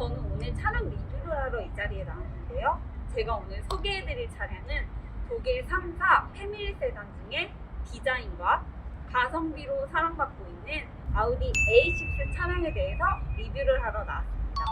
저는 오늘 차량 리뷰를 하러 이 자리에 나왔는데요. 제가 오늘 소개해드릴 차량은 독일 3사 패밀리 세단 중에 디자인과 가성비로 사랑받고 있는 아우디 A6 차량에 대해서 리뷰를 하러 나왔습니다.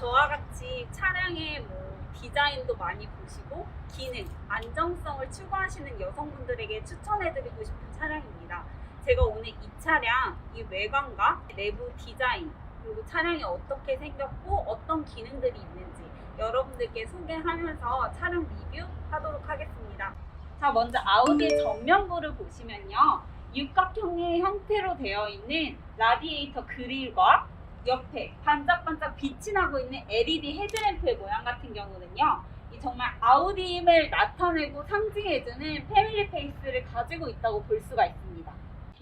저와 같이 차량의 뭐 디자인도 많이 보시고 기능, 안정성을 추구하시는 여성분들에게 추천해드리고 싶은 차량입니다. 제가 오늘 이 차량, 이 외관과 내부 디자인, 그리고 차량이 어떻게 생겼고 어떤 기능들이 있는지 여러분들께 소개하면서 차량 리뷰하도록 하겠습니다. 자, 먼저 아우디의 전면부를 보시면요. 육각형의 형태로 되어 있는 라디에이터 그릴과 옆에 반짝반짝 빛이 나고 있는 LED 헤드램프의 모양 같은 경우는요. 이 정말 아우디임을 나타내고 상징해주는 패밀리 페이스를 가지고 있다고 볼 수가 있습니다.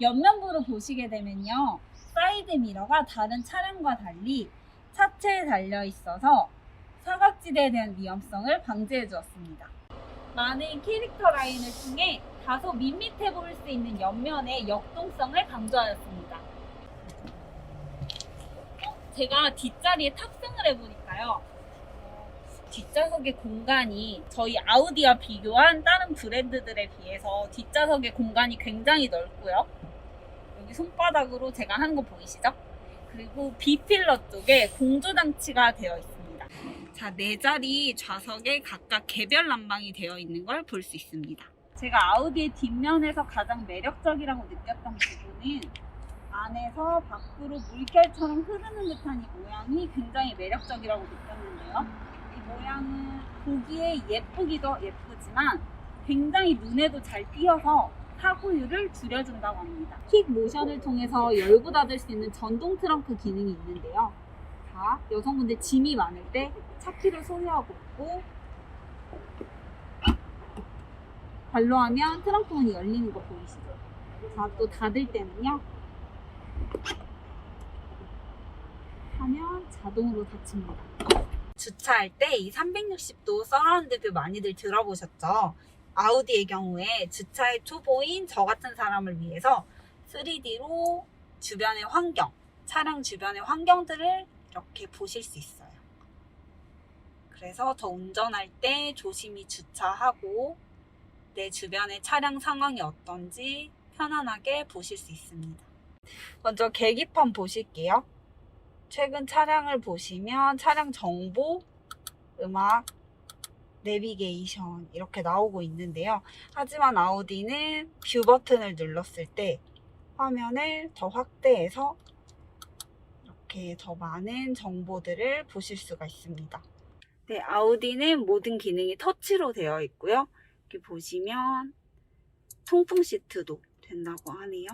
옆면부로 보시게 되면요. 사이드 미러가 다른 차량과 달리 차체에 달려 있어서 사각지대에 대한 위험성을 방지해 주었습니다. 많은 캐릭터 라인을 통해 다소 밋밋해 보일 수 있는 옆면의 역동성을 강조하였습니다. 어, 제가 뒷자리에 탑승을 해보니까요. 어, 뒷좌석의 공간이 저희 아우디와 비교한 다른 브랜드들에 비해서 뒷좌석의 공간이 굉장히 넓고요. 손바닥으로 제가 하는 거 보이시죠? 그리고 B필러 쪽에 공조 장치가 되어 있습니다. 자, 네 자리 좌석에 각각 개별 난방이 되어 있는 걸 볼 수 있습니다. 제가 아우디의 뒷면에서 가장 매력적이라고 느꼈던 부분은 안에서 밖으로 물결처럼 흐르는 듯한 이 모양이 굉장히 매력적이라고 느꼈는데요. 이 모양은 보기에 예쁘기도 예쁘지만 굉장히 눈에도 잘 띄어서 사고율을 줄여준다고 합니다. 킥 모션을 통해서 열고 닫을 수 있는 전동 트렁크 기능이 있는데요. 자, 여성분들 짐이 많을 때 차키를 소유하고 있고 발로 하면 트렁크 문이 열리는 거 보이시죠? 자, 또 닫을 때는요. 하면 자동으로 닫힙니다. 주차할 때 이 360도 서라운드 뷰 많이들 들어보셨죠? 아우디의 경우에 주차에 초보인 저 같은 사람을 위해서 3D로 주변의 환경, 차량 주변의 환경들을 이렇게 보실 수 있어요. 그래서 저 운전할 때 조심히 주차하고 내 주변의 차량 상황이 어떤지 편안하게 보실 수 있습니다. 먼저 계기판 보실게요. 최근 차량을 보시면 차량 정보, 음악, 내비게이션 이렇게 나오고 있는데요. 하지만 아우디는 뷰 버튼을 눌렀을 때 화면을 더 확대해서 이렇게 더 많은 정보들을 보실 수가 있습니다. 네, 아우디는 모든 기능이 터치로 되어 있고요. 이렇게 보시면 통풍 시트도 된다고 하네요.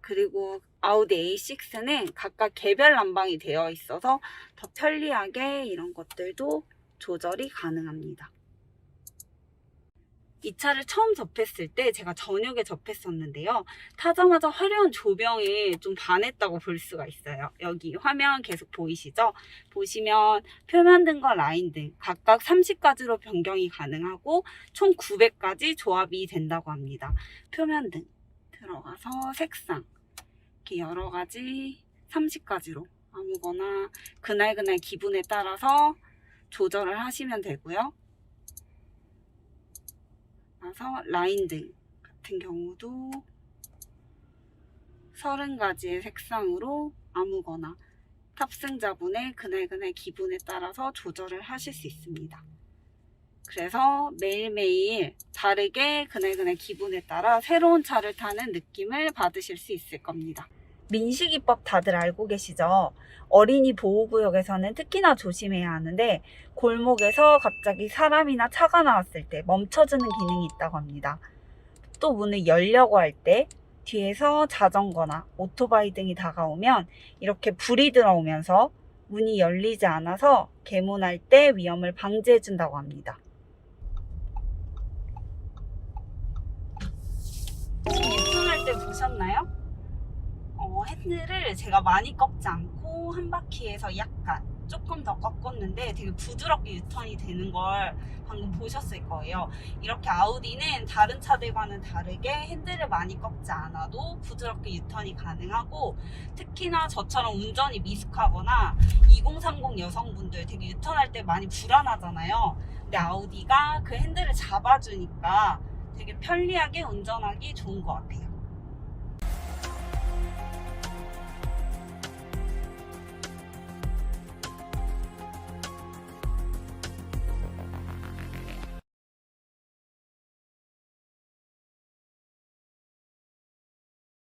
그리고 아우디 A6는 각각 개별 난방이 되어 있어서 더 편리하게 이런 것들도 조절이 가능합니다. 이 차를 처음 접했을 때 제가 저녁에 접했었는데요. 타자마자 화려한 조명에 좀 반했다고 볼 수가 있어요. 여기 화면 계속 보이시죠? 보시면 표면 등과 라인 등 각각 30가지로 변경이 가능하고 총 900가지 조합이 된다고 합니다. 표면 등 들어가서 색상 이렇게 여러 가지 30가지로 아무거나 그날그날 기분에 따라서 조절을 하시면 되고요. 나서 라인 등 같은 경우도 30가지의 색상으로 아무거나 탑승자분의 그날그날 기분에 따라서 조절을 하실 수 있습니다. 그래서 매일매일 다르게 그날그날 기분에 따라 새로운 차를 타는 느낌을 받으실 수 있을 겁니다. 민식이법 다들 알고 계시죠? 어린이 보호구역에서는 특히나 조심해야 하는데 골목에서 갑자기 사람이나 차가 나왔을 때 멈춰주는 기능이 있다고 합니다. 또 문을 열려고 할 때 뒤에서 자전거나 오토바이 등이 다가오면 이렇게 불이 들어오면서 문이 열리지 않아서 개문할 때 위험을 방지해준다고 합니다. 입문할 때 보셨나요? 어, 핸들을 제가 많이 꺾지 않고 한 바퀴에서 약간 조금 더 꺾었는데 되게 부드럽게 유턴이 되는 걸 방금 보셨을 거예요. 이렇게 아우디는 다른 차들과는 다르게 핸들을 많이 꺾지 않아도 부드럽게 유턴이 가능하고 특히나 저처럼 운전이 미숙하거나 2030 여성분들 되게 유턴할 때 많이 불안하잖아요. 근데 아우디가 그 핸들을 잡아주니까 되게 편리하게 운전하기 좋은 것 같아요.